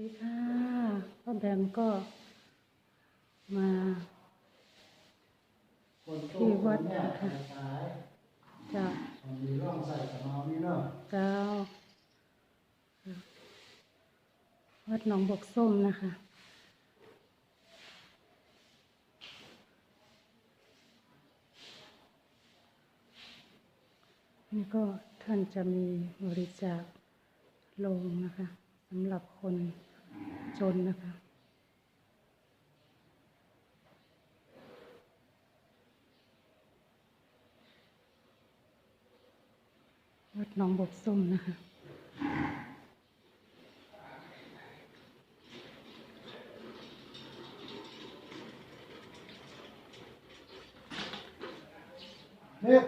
ดีค่ะป้าแบมก็มาที่วัดนะคะจะมีร่องใส่กับเมานี่เนาะเก้าวัดหนองบกส้มนะคะนี่ก็ท่านจะมีบริจาคโลงนะคะสำหรับคน จนนะคะวัดหนองบกส้มนะคะนี่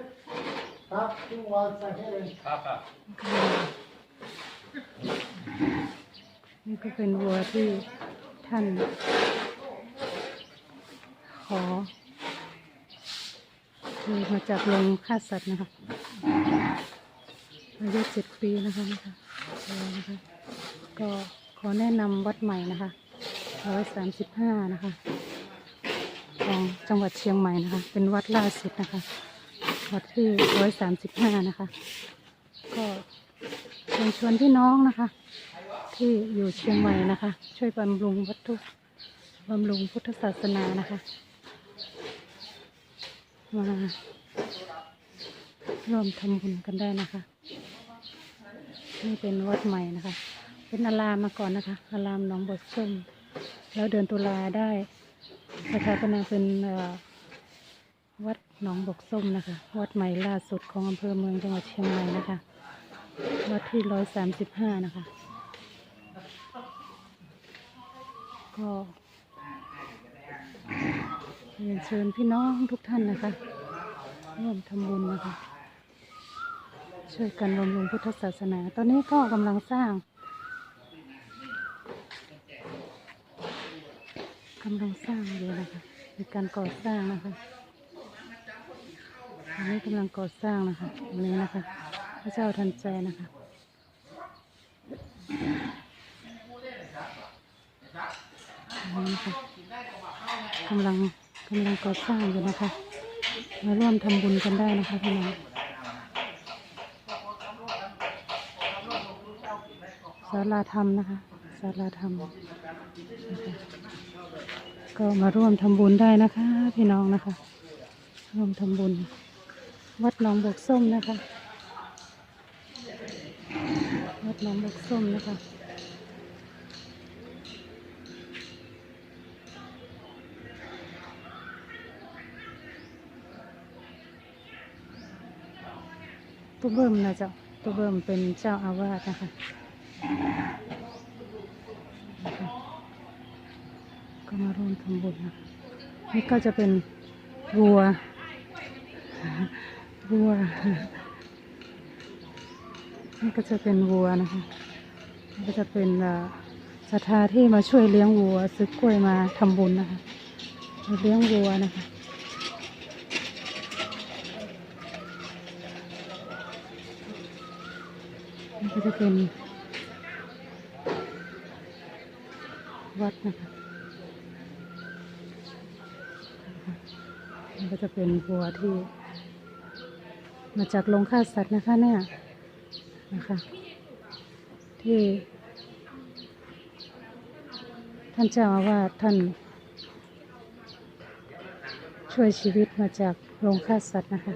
ครับทุกวันใส่ให้เลยครับครับ นี่ก็เป็นวัวที่ท่าน ขอคือมาจากโรงฆ่าสัตว์นะคะอายุเจ็ดปีนะคะนะคะนะคะ ก็ขอแนะนำวัดใหม่นะคะร้อยสามสิบห้านะคะของจังหวัดเชียงใหม่นะคะ เป็นวัดล่าสุดนะคะ วัดที่ร้อยสามสิบห้านะคะ ก็เชิญชวนพี่น้องนะคะ ที่อยู่เชียงใหม่นะคะ ช่วยบำรุงวัตถุบำรุงพุทธศาสนานะคะมาร่วมทำบุญกันได้นะคะ นี่เป็นวัดใหม่นะคะ เป็นอารามมาก่อนนะคะ อารามหนองบทส้มแล้วเดือนตุลาได้สถาปนาเป็นเอ่อวัดหนองบกส้มนะคะ วัดใหม่ล่าสุดของอำเภอเมืองจังหวัดเชียงใหม่นะคะ วัดที่ร้อยสามสิบห้านะคะ ก็เรียนเชิญพี่น้องทุกท่านนะคะร่วมทำบุญนะคะ ช่วยกันบำรุงพุทธศาสนา ตอนนี้ก็กำลังสร้างกำลังสร้างอยู่นะคะมีการก่อสร้างนะคะอันนี้กำลังก่อสร้างนะคะอันนี้นะคะ พระเจ้าทันใจนะคะ อั นนี้นะคะกำลังกำลังก่อสร้างอยู่นะคะ มาร่วมทำบุญกันได้นะคะพี่น้องศาลาธรรมนะคะศาลาธรรมก็มาร่วมทำบุญได้นะคะ พี่น้องนะคะ ร่วมทำบุญ วัดหนองบกส้มนะคะ วัดหนองบกส้มนะคะ ตัวเบิ่มนะเจ้าตัวเบิ่มเป็นเจ้าอาวาสนะคะก็มาร่วมทำบุญนะนี่ก็จะเป็นวัววัวนี่ก็จะเป็นวัวนะคะนี่ก็จะเป็นอ่อศรัทธาที่มาช่วยเลี้ยงวัว ซื้อกล้วยมาทำบุญนะคะเลี้ยงวัวนะคะ ก็จะเป็นวัดนะคะก็จะเป็นวัวที่ มาจากโรงฆ่าสัตว์นะคะเนี่ยนะคะ ที่ ท่านเจ้าอาวาสท่าน ช่วยชีวิตมาจากโรงฆ่าสัตว์นะคะ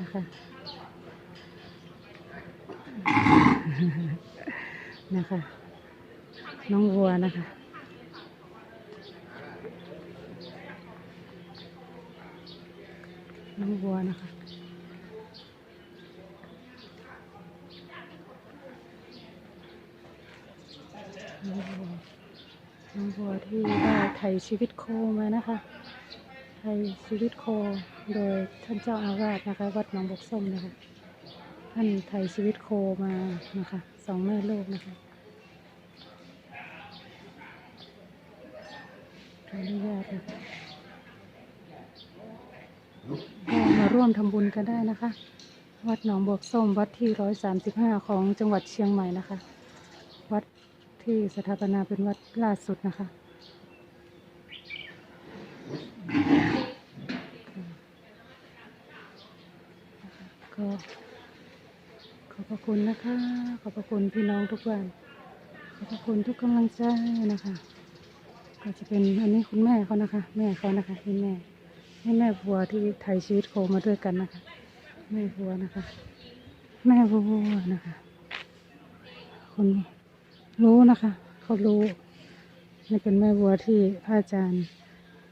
นะคะ นะคะ น้องวัวนะคะน้องวัวนะคะ น้องวัว น้องวัวที่ได้ไถ่ชีวิตโคมานะคะ ไถ่ชีวิตโคโดยท่านเจ้าอาวาสนะคะ วัดหนองบกส้มนะคะ ท่านไถ่ชีวิตโคมานะคะสองแม่ลูกนะคะขออนุญาตนะคะก็มาร่วมทำบุญกันได้นะคะ วัดหนองบวกส้มวัดที่ร้อยสามสิบห้าของจังหวัดเชียงใหม่นะคะ วัดที่สถาปนาเป็นวัดล่าสุดนะคะก็ ขอบพระคุณนะคะ ขอบพระคุณพี่น้องทุกวัน ขอบพระคุณทุกกำลังใจนะคะ ก็จะเป็นอันนี้คุณแม่เขานะคะ แม่เขานะคะนี่แม่นี่แม่บัวที่ไทยชีวิตโคมาด้วยกันนะคะ แม่บัวนะคะ แม่บัวนะคะคนรู้นะคะ เขารู้นี่เป็นแม่บัวที่พระอาจารย์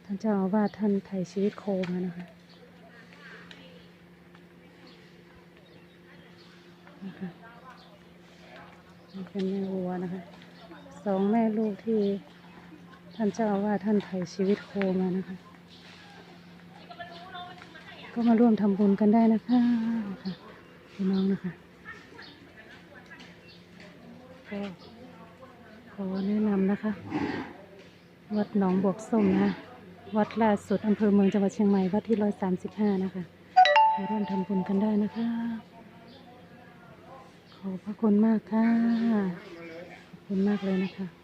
ท่านเจ้าอาวาสท่านไทยชีวิตโคมานะคะ นะคะนี่เป็นแม่บัวนะคะสองแม่ลูกที่ท่านเจ้าอาวาสท่านไทยชีวิตโคมานะคะ ก็มาร่วมทำบุญกันได้นะคะค่ะพี่น้องนะคะก็ขอแนะนำนะคะ วัดหนองบวกส้มนะวัดล่าสุดอำเภอเมืองจังหวัดเชียงใหม่วัดที่ร้อยสามสิบห้านะคะมาร่วมทำบุญกันได้นะคะ ขอบพระคุณมากค่ะ ขอบคุณมากเลยนะคะ